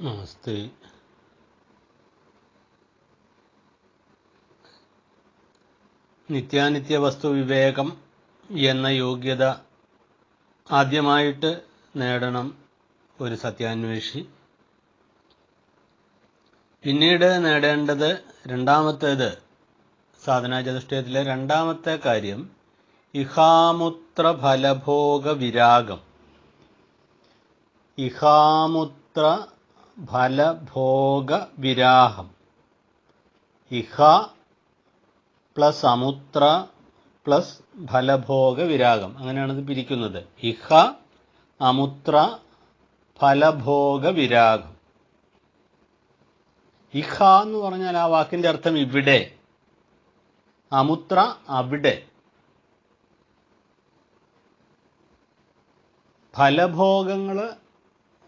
നമസ്തേ. നിത്യാനിത്യ വസ്തു വിവേകം എന്ന യോഗ്യത ആദ്യമായിട്ട് നേടണം ഒരു സത്യാന്വേഷി. പിന്നീട് നേടേണ്ടത് രണ്ടാമത്തേത് സാധനാചതുഷ്ടയത്തിലെ രണ്ടാമത്തെ കാര്യം ഇഹാമുത്ര ഫലഭോഗ വിരാഗം ഇഹാമുത്ര ഫലഭോഗ വിരാഹം ഇഹ പ്ലസ് അമുത്ര പ്ലസ് ഫലഭോഗവിരാഗം അങ്ങനെയാണ് ഇത് പിരിക്കുന്നത്. ഇഹ അമുത്ര ഫലഭോഗവിരാഗം ഇഹ എന്ന് പറഞ്ഞാൽ ആ വാക്കിന്റെ അർത്ഥം ഇവിടെ. അമുത്ര അവിടെ. ഫലഭോഗങ്ങൾ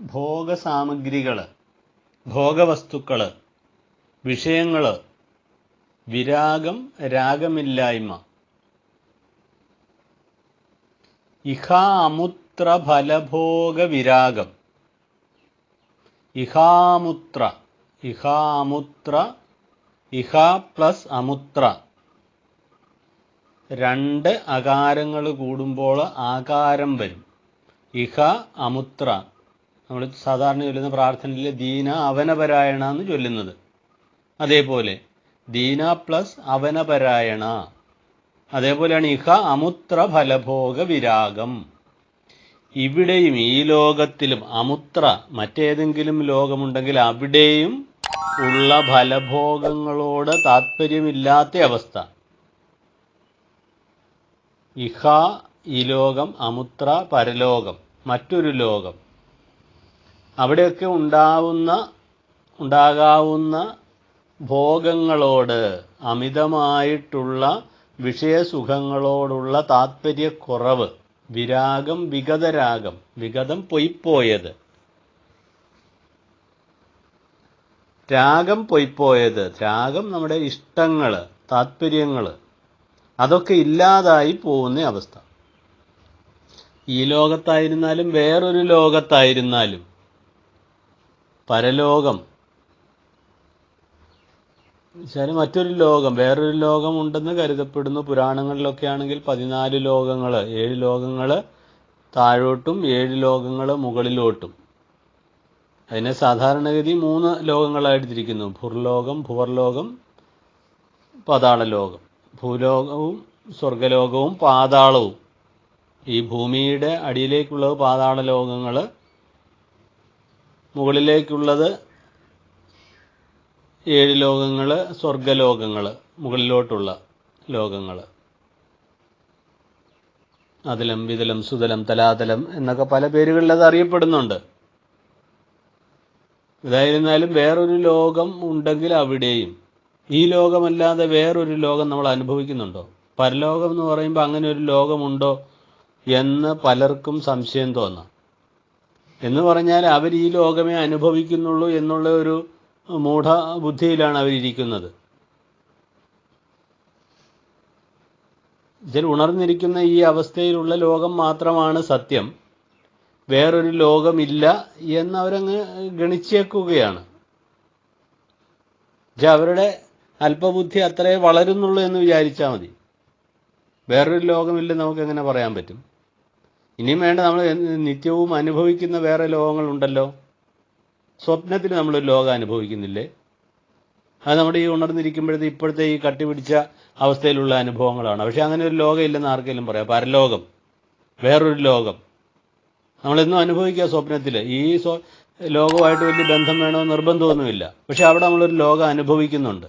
ഭോഗസാമഗ്രികൾ ഭോഗവസ്തുക്കൾ വിഷയങ്ങൾ വിരാഗം രാഗമില്ലായ്മ. ഇഹ അമുത്ര ഫലഭോഗ വിരാഗം ഇഹാമുത്ര ഇഹാമുത്ര ഇഹ പ്ലസ് അമുത്ര. രണ്ട് അകാരങ്ങൾ കൂടുമ്പോൾ ആകാരം വരും. ഇഹ അമുത്ര. നമ്മൾ സാധാരണ ചൊല്ലുന്ന പ്രാർത്ഥനയിൽ ദീന അവനപരായണ എന്ന് ചൊല്ലുന്നത്. അതേപോലെ ദീന പ്ലസ് അവനപരായണ. അതേപോലെയാണ് ഇഹ അമുത്ര ഫലഭോഗ വിരാഗം. ഇവിടെയും ഈ ലോകത്തിലും അമുത്ര മറ്റേതെങ്കിലും ലോകമുണ്ടെങ്കിൽ അവിടെയും ഉള്ള ഫലഭോഗങ്ങളോട് താത്പര്യമില്ലാത്ത അവസ്ഥ. ഇഹ ഈ ലോകം അമുത്ര പരലോകം മറ്റൊരു ലോകം. അവിടെയൊക്കെ ഉണ്ടാവുന്ന ഉണ്ടാകാവുന്ന ഭോഗങ്ങളോട് അമിതമായിട്ടുള്ള വിഷയസുഖങ്ങളോടുള്ള താത്പര്യക്കുറവ് വിരാഗം വിഗതരാഗം വിഗതം പൊയ്പോയത് രാഗം പൊയ്പോയത് രാഗം നമ്മുടെ ഇഷ്ടങ്ങൾ താത്പര്യങ്ങൾ അതൊക്കെ ഇല്ലാതായി പോകുന്ന അവസ്ഥ. ഈ ലോകത്തായിരുന്നാലും വേറൊരു ലോകത്തായിരുന്നാലും പരലോകം. വെച്ചാൽ മറ്റൊരു ലോകം വേറൊരു ലോകം ഉണ്ടെന്ന് കരുതപ്പെടുന്നു. പുരാണങ്ങളിലൊക്കെ ആണെങ്കിൽ പതിനാല് ലോകങ്ങൾ ഏഴ് ലോകങ്ങൾ താഴോട്ടും ഏഴ് ലോകങ്ങൾ മുകളിലോട്ടും. അതിനെ സാധാരണഗതി മൂന്ന് ലോകങ്ങളായിട്ട് തിരിക്കുന്നു ഭൂർലോകം ഭുവർലോകം പാതാളലോകം. ഭൂലോകവും സ്വർഗലോകവും പാതാളവും. ഈ ഭൂമിയുടെ അടിയിലേക്കുള്ളത് പാതാള ലോകങ്ങൾ മുകളിലേക്കുള്ളത് ഏഴ് ലോകങ്ങൾ സ്വർഗലോകങ്ങൾ മുകളിലോട്ടുള്ള ലോകങ്ങൾ അതിലം വിതലം സുതലം തലാതലം എന്നൊക്കെ പല പേരുകളിൽ അത് അറിയപ്പെടുന്നുണ്ട്. ഇതായിരുന്നാലും വേറൊരു ലോകം ഉണ്ടെങ്കിൽ അവിടെയും. ഈ ലോകമല്ലാതെ വേറൊരു ലോകം നമ്മൾ അനുഭവിക്കുന്നുണ്ടോ? പരലോകം എന്ന് പറയുമ്പോൾ അങ്ങനെ ഒരു ലോകമുണ്ടോ എന്ന് പലർക്കും സംശയം തോന്നാം. എന്ന് പറഞ്ഞാൽ അവർ ഈ ലോകമേ അനുഭവിക്കുന്നുള്ളൂ എന്നുള്ള ഒരു മൂഢ ബുദ്ധിയിലാണ് അവരിയ്ക്കുന്നത് ഇതിൽ ഉണർന്നിരിക്കുന്ന ഈ അവസ്ഥയിലുള്ള ലോകം മാത്രമാണ് സത്യം. വേറൊരു ലോകമില്ല എന്ന് അവരങ്ങ് ഗണിച്ചേക്കുകയാണ്. പക്ഷെ അവരുടെ അല്പബുദ്ധി അത്രേ വളരുന്നുള്ളൂ എന്ന് വിചാരിച്ചാൽ മതി. വേറൊരു ലോകമില്ലെന്ന് നമുക്ക് എങ്ങനെ പറയാൻ പറ്റും? ഇനിയും വേണ്ട നമ്മൾ നിത്യവും അനുഭവിക്കുന്ന വേറെ ലോകങ്ങളുണ്ടല്ലോ. സ്വപ്നത്തിൽ നമ്മളൊരു ലോകം അനുഭവിക്കുന്നില്ലേ? അത് നമ്മുടെ ഈ ഉണർന്നിരിക്കുമ്പോഴത്തെ ഇപ്പോഴത്തെ ഈ കട്ടിപിടിച്ച അവസ്ഥയിലുള്ള അനുഭവങ്ങളാണ്. പക്ഷെ അങ്ങനെ ഒരു ലോകം ഇല്ലെന്ന് ആർക്കെങ്കിലും പറയാം. പരലോകം. വേറൊരു ലോകം. നമ്മളെന്നും അനുഭവിക്കുക സ്വപ്നത്തിൽ ഈ സ്വ ലോകമായിട്ട് വലിയ ബന്ധം വേണമെന്ന് നിർബന്ധമൊന്നുമില്ല. പക്ഷെ അവിടെ നമ്മളൊരു ലോകം അനുഭവിക്കുന്നുണ്ട്.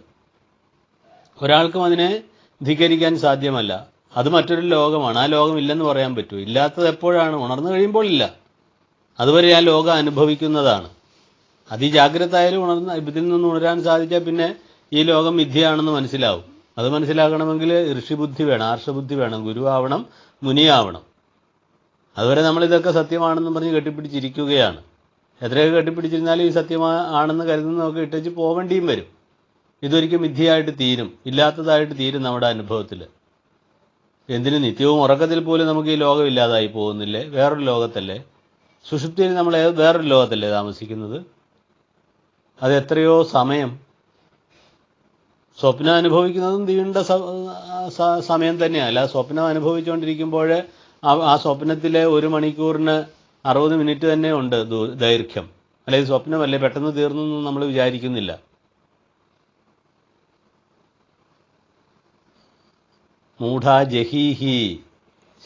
ഒരാൾക്കും അതിനെ ധിക്കരിക്കാൻ സാധ്യമല്ല. അത് മറ്റൊരു ലോകമാണ്. ആ ലോകം ഇല്ലെന്ന് പറയാൻ പറ്റൂ. ഇല്ലാത്തത് എപ്പോഴാണ്? ഉണർന്നു കഴിയുമ്പോൾ ഇല്ല. അതുവരെ ആ ലോകം അനുഭവിക്കുന്നതാണ്. അതിജാഗ്രതായാലും ഉണർന്ന് ഇതിൽ നിന്ന് ഉണരാൻ സാധിച്ചാൽ പിന്നെ ഈ ലോകം മിഥ്യയാണെന്ന് മനസ്സിലാവും. അത് മനസ്സിലാക്കണമെങ്കിൽ ഋഷിബുദ്ധി വേണം ആർഷബുദ്ധി വേണം ഗുരുവാവണം മുനിയാവണം. അതുവരെ നമ്മൾ ഇതൊക്കെ സത്യമാണെന്ന് പറഞ്ഞ് കെട്ടിപ്പിടിച്ചിരിക്കുകയാണ്. എത്രയൊക്കെ കെട്ടിപ്പിടിച്ചിരുന്നാലും ഈ സത്യമാണെന്ന് കരുതുന്നതൊക്കെ ഇട്ടേച്ച് പോവേണ്ടിയും വരും. ഇതൊരിക്കലും മിഥ്യയായിട്ട് തീരും. ഇല്ലാത്തതായിട്ട് തീരും നമ്മുടെ അനുഭവത്തിൽ എന്തിന് നിത്യവും ഉറക്കത്തിൽ പോലും നമുക്ക് ഈ ലോകം ഇല്ലാതായി പോകുന്നില്ലേ? വേറൊരു ലോകത്തല്ലേ? സുഷുപ്തിയിൽ നമ്മൾ വേറൊരു ലോകത്തല്ലേ താമസിക്കുന്നത്? അത് എത്രയോ സമയം സ്വപ്നം അനുഭവിക്കുന്നതും നീണ്ട സമയം തന്നെയാണ് അല്ല സ്വപ്നം അനുഭവിച്ചുകൊണ്ടിരിക്കുമ്പോൾ ആ- സ്വപ്നത്തിലെ ഒരു മണിക്കൂറിന് അറുപത് മിനിറ്റ് തന്നെ ഉണ്ട് ദൈർഘ്യം. അല്ലെങ്കിൽ സ്വപ്നമല്ലേ? പെട്ടെന്ന് തീർന്നു നമ്മൾ വിചാരിക്കുന്നില്ല. മൂഢ ജഹീഹി.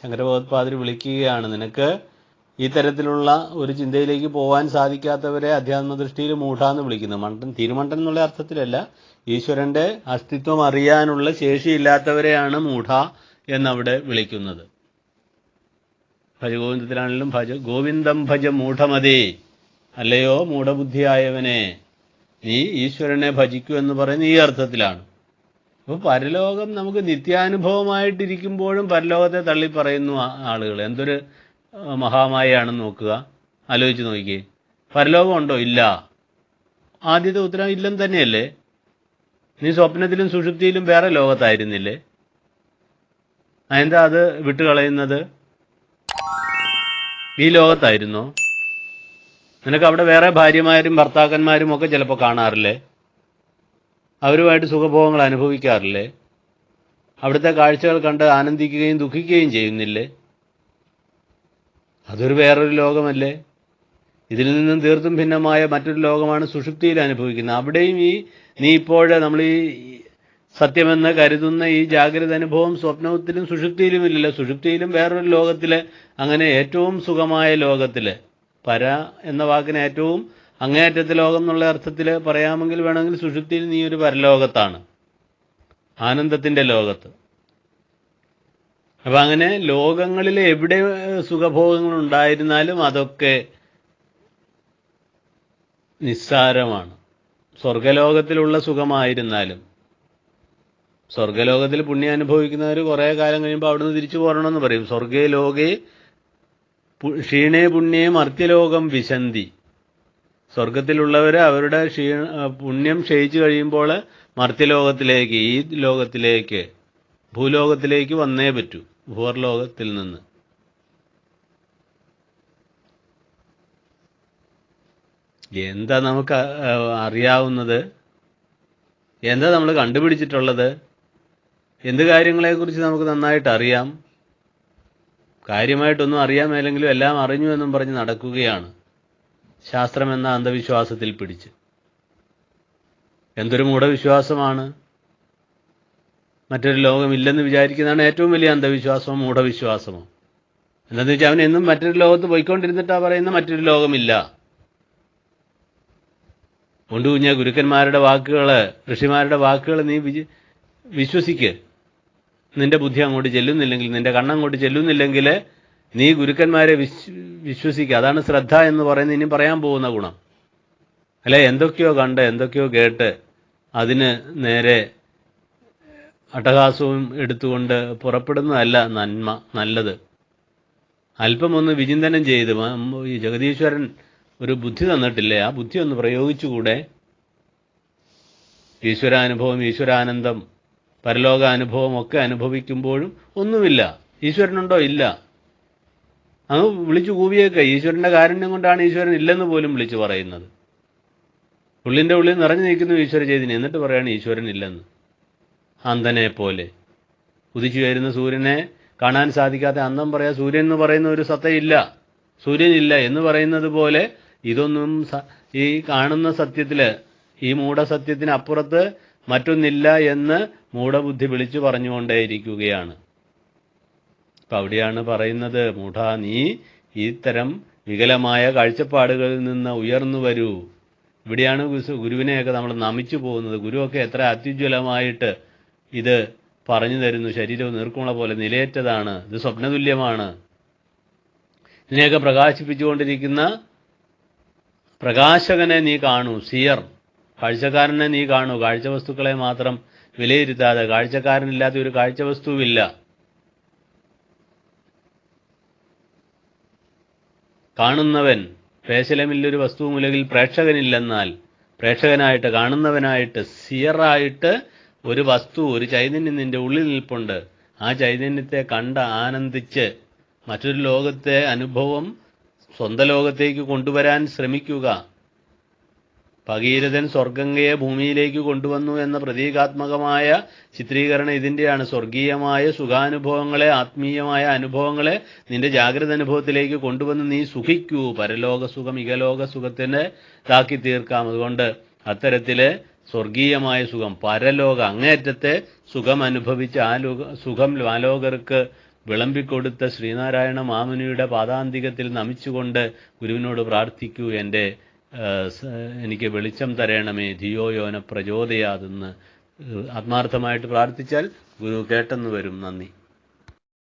ശങ്കരഭഗവത്പാദർ വിളിക്കുകയാണ് നിനക്ക് ഈ തരത്തിലുള്ള ഒരു ചിന്തയിലേക്ക് പോകാൻ സാധിക്കാത്തവരെ അധ്യാത്മദൃഷ്ടിയിൽ മൂഢ എന്ന് വിളിക്കുന്നു. മണ്ടൻ തിരുമണ്ടൻ എന്നുള്ള അർത്ഥത്തിലല്ല. ഈശ്വരന്റെ അസ്തിത്വം അറിയാനുള്ള ശേഷിയില്ലാത്തവരെയാണ് മൂഢ എന്നവിടെ വിളിക്കുന്നത്. ഭജഗോവിന്ദത്തിലാണെങ്കിലും ഭജ ഗോവിന്ദം ഭജ മൂഢമതേ. അല്ലയോ മൂഢബുദ്ധിയായവനെ നീ ഈശ്വരനെ ഭജിക്കൂ എന്ന് പറയുന്ന ഈ അർത്ഥത്തിലാണ്. അപ്പോൾ പരലോകം നമുക്ക് നിത്യാനുഭവമായിട്ടിരിക്കുമ്പോഴും പരലോകത്തെ തള്ളി പറയുന്നു ആളുകൾ എന്തൊരു മഹാമായാണെന്ന് നോക്കുക. ആലോചിച്ച് നോക്കിയേ പരലോകം ഉണ്ടോ? ഇല്ല. ആദ്യത്തെ ഉത്തരം ഇല്ലെന്ന് തന്നെയല്ലേ? നീ സ്വപ്നത്തിലും സുഷുപ്തിയിലും വേറെ ലോകത്തായിരുന്നില്ലേ? അതെന്താ അത് വിട്ടുകളയുന്നത്? ഈ ലോകത്തായിരുന്നോ? നിനക്ക് അവിടെ വേറെ ഭാര്യമാരും ഭർത്താക്കന്മാരും ഒക്കെ ചിലപ്പോൾ കാണാറില്ലേ? അവരുമായിട്ട് സുഖഭോഗങ്ങൾ അനുഭവിക്കാറില്ലേ? അവിടുത്തെ കാഴ്ചകൾ കണ്ട് ആനന്ദിക്കുകയും ദുഃഖിക്കുകയും ചെയ്യുന്നില്ലേ? അതൊരു വേറൊരു ലോകമല്ലേ? ഇതിൽ നിന്നും തീർത്തും ഭിന്നമായ മറ്റൊരു ലോകമാണ് സുഷുപ്തിയിൽ അനുഭവിക്കുന്നത്. അവിടെയും ഈ നീ ഇപ്പോഴേ നമ്മൾ ഈ സത്യമെന്ന് കരുതുന്ന ഈ ജാഗ്രത അനുഭവം സ്വപ്നത്തിലും സുഷുപ്തിയിലും ഇല്ലല്ലോ. സുഷുപ്തിയിലും വേറൊരു ലോകത്തിൽ അങ്ങനെ ഏറ്റവും സുഖമായ ലോകത്തിൽ പര എന്ന വാക്കിന് ഏറ്റവും അങ്ങേയറ്റത്തെ ലോകം എന്നുള്ള അർത്ഥത്തിൽ പറയാമെങ്കിൽ വേണമെങ്കിൽ സുഷുപ്തിയിൽ നീ ഒരു പരലോകത്താണ്. ആനന്ദത്തിന്റെ ലോകത്ത്. അപ്പം അങ്ങനെ ലോകങ്ങളിൽ എവിടെ സുഖഭോഗങ്ങൾ ഉണ്ടായിരുന്നാലും അതൊക്കെ നിസ്സാരമാണ്. സ്വർഗലോകത്തിലുള്ള സുഖമായിരുന്നാലും. സ്വർഗലോകത്തിൽ പുണ്യം അനുഭവിക്കുന്നവർ കുറേ കാലം കഴിയുമ്പോൾ അവിടുന്ന് തിരിച്ചു പോരണമെന്ന് പറയും. സ്വർഗേ ലോകേ ക്ഷീണേ പുണ്യേ മർത്യലോകം വിശന്തി. സ്വർഗത്തിലുള്ളവർ അവരുടെ ക്ഷീണ പുണ്യം ക്ഷയിച്ചു കഴിയുമ്പോൾ മർത്യലോകത്തിലേക്ക് ഈ ലോകത്തിലേക്ക് ഭൂലോകത്തിലേക്ക് വന്നേ പറ്റൂ ഭൂർലോകത്തിൽ നിന്ന്. എന്താ നമുക്ക് അറിയാവുന്നത്? എന്താ നമ്മൾ കണ്ടുപിടിച്ചിട്ടുള്ളത്? എന്ത് കാര്യങ്ങളെക്കുറിച്ച് നമുക്ക് നന്നായിട്ട് അറിയാം? കാര്യമായിട്ടൊന്നും അറിയാൻ മേലെങ്കിലും എല്ലാം അറിഞ്ഞു എന്നും പറഞ്ഞ് നടക്കുകയാണ്. ശാസ്ത്രം എന്ന അന്ധവിശ്വാസത്തിൽ പിടിച്ച്. എന്തൊരു മൂഢവിശ്വാസമാണ്. മറ്റൊരു ലോകമില്ലെന്ന് വിചാരിക്കുന്നതാണ് ഏറ്റവും വലിയ അന്ധവിശ്വാസമോ മൂഢവിശ്വാസമോ. എന്താണെന്ന് വെച്ചാൽ അവൻ എന്നും മറ്റൊരു ലോകത്ത് പോയിക്കൊണ്ടിരുന്നിട്ടാ പറയുന്ന മറ്റൊരു ലോകമില്ല. കൊണ്ട് കുഞ്ഞ ഗുരുക്കന്മാരുടെ വാക്കുകൾ ഋഷിമാരുടെ വാക്കുകൾ നീ വിജ വിശ്വസിക്ക്. നിന്റെ ബുദ്ധി അങ്ങോട്ട് ചെല്ലുന്നില്ലെങ്കിൽ നിന്റെ കണ്ണങ്ങോട്ട് ചെല്ലുന്നില്ലെങ്കിൽ നീ ഗുരുക്കന്മാരെ വിശ് വിശ്വസിക്കുക അതാണ് ശ്രദ്ധ എന്ന് പറയുന്നത് ഇനി പറയാൻ പോകുന്ന ഗുണം. അല്ലെ? എന്തൊക്കെയോ കണ്ട് എന്തൊക്കെയോ കേട്ട് അതിന് നേരെ അട്ടഹാസവും എടുത്തുകൊണ്ട് പുറപ്പെടുന്നതല്ല നന്മ നല്ലത്. അല്പം ഒന്ന് വിചിന്തനം ചെയ്ത് ഈ ജഗദീശ്വരൻ ഒരു ബുദ്ധി തന്നിട്ടില്ലേ? ആ ബുദ്ധി ഒന്ന് പ്രയോഗിച്ചുകൂടെ. ഈശ്വരാനുഭവം ഈശ്വരാനന്ദം പരലോകാനുഭവം ഒക്കെ അനുഭവിക്കുമ്പോഴും ഒന്നുമില്ല. ഈശ്വരനുണ്ടോ? ഇല്ല. അങ്ങ് വിളിച്ചു കൂവിയേക്ക. ഈശ്വരന്റെ കാരുണ്യം കൊണ്ടാണ് ഈശ്വരൻ ഇല്ലെന്ന് പോലും വിളിച്ചു പറയുന്നത്. ഉള്ളിന്റെ ഉള്ളിൽ നിറഞ്ഞു നിൽക്കുന്നു ഈശ്വര ചെയ്തിന് എന്നിട്ട് പറയാണ് ഈശ്വരൻ ഇല്ലെന്ന്. അന്ധനെ പോലെ. ഉദിച്ചു വരുന്ന സൂര്യനെ കാണാൻ സാധിക്കാത്ത അന്തം പറയാ സൂര്യൻ എന്ന് പറയുന്ന ഒരു സത്തയില്ല. സൂര്യനില്ല എന്ന് പറയുന്നത് പോലെ ഇതൊന്നും ഈ കാണുന്ന സത്യത്തിൽ ഈ മൂഢസത്യത്തിന് അപ്പുറത്ത് മറ്റൊന്നില്ല എന്ന് മൂഢബുദ്ധി വിളിച്ചു പറഞ്ഞുകൊണ്ടേയിരിക്കുകയാണ്. അപ്പൊ അവിടെയാണ് പറയുന്നത് മൂഢ നീ ഇത്തരം വികലമായ കാഴ്ചപ്പാടുകളിൽ നിന്ന് ഉയർന്നു വരൂ. ഇവിടെയാണ് ഗുരു- ഗുരുവിനെയൊക്കെ നമ്മൾ നമിച്ചു പോകുന്നത്. ഗുരുവൊക്കെ എത്ര അത്യുജ്വലമായിട്ട് ഇത് പറഞ്ഞു തരുന്നു. ശരീരവും നീർക്കുമുള പോലെ നിലയറ്റതാണ്. ഇത് സ്വപ്നതുല്യമാണ്. ഇതിനെയൊക്കെ പ്രകാശിപ്പിച്ചുകൊണ്ടിരിക്കുന്ന പ്രകാശകനെ നീ കാണൂ. സിയർ. കാഴ്ചക്കാരനെ നീ കാണൂ. കാഴ്ചവസ്തുക്കളെ മാത്രം വിലയിരുത്താതെ കാഴ്ചക്കാരനില്ലാത്ത ഒരു കാഴ്ച കാണുന്നവൻ പേശലമില്ലൊരു വസ്തുവും ഉലകിൽ പ്രേക്ഷകനില്ലെന്നാൽ പ്രേക്ഷകനായിട്ട് കാണുന്നവനായിട്ട് സിയറായിട്ട് ഒരു വസ്തു ഒരു ചൈതന്യം നിന്റെ ഉള്ളിൽ നിൽപ്പുണ്ട്. ആ ചൈതന്യത്തെ കണ്ട് ആനന്ദിച്ച് മറ്റൊരു ലോകത്തെ അനുഭവം സ്വന്തം ലോകത്തേക്ക് കൊണ്ടുവരാൻ ശ്രമിക്കുക. ഭഗീരഥൻ സ്വർഗംഗയെ ഭൂമിയിലേക്ക് കൊണ്ടുവന്നു എന്ന പ്രതീകാത്മകമായ ചിത്രീകരണം ഇതിന്റെയാണ് സ്വർഗീയമായ സുഖാനുഭവങ്ങളെ ആത്മീയമായ അനുഭവങ്ങളെ നിന്റെ ജാഗ്രത അനുഭവത്തിലേക്ക് കൊണ്ടുവന്ന് നീ സുഖിക്കൂ. പരലോക സുഖം ഇകലോക സുഖത്തിന് താക്കി തീർക്കാം. അതുകൊണ്ട് അത്തരത്തിൽ സ്വർഗീയമായ സുഖം പരലോക അങ്ങേറ്റത്തെ സുഖം അനുഭവിച്ച ആ സുഖം ആലോകർക്ക് വിളമ്പിക്കൊടുത്ത ശ്രീനാരായണ മാമുനിയുടെ പാദാന്തികത്തിൽ നമിച്ചുകൊണ്ട് ഗുരുവിനോട് പ്രാർത്ഥിക്കൂ. എന്റെ എനിക്ക് വെളിച്ചം തരണമേ ധിയോ യോന പ്രചോദയാതെന്ന് ആത്മാർത്ഥമായിട്ട് പ്രാർത്ഥിച്ചാൽ ഗുരു കേട്ടെന്ന് വരും. നന്ദി.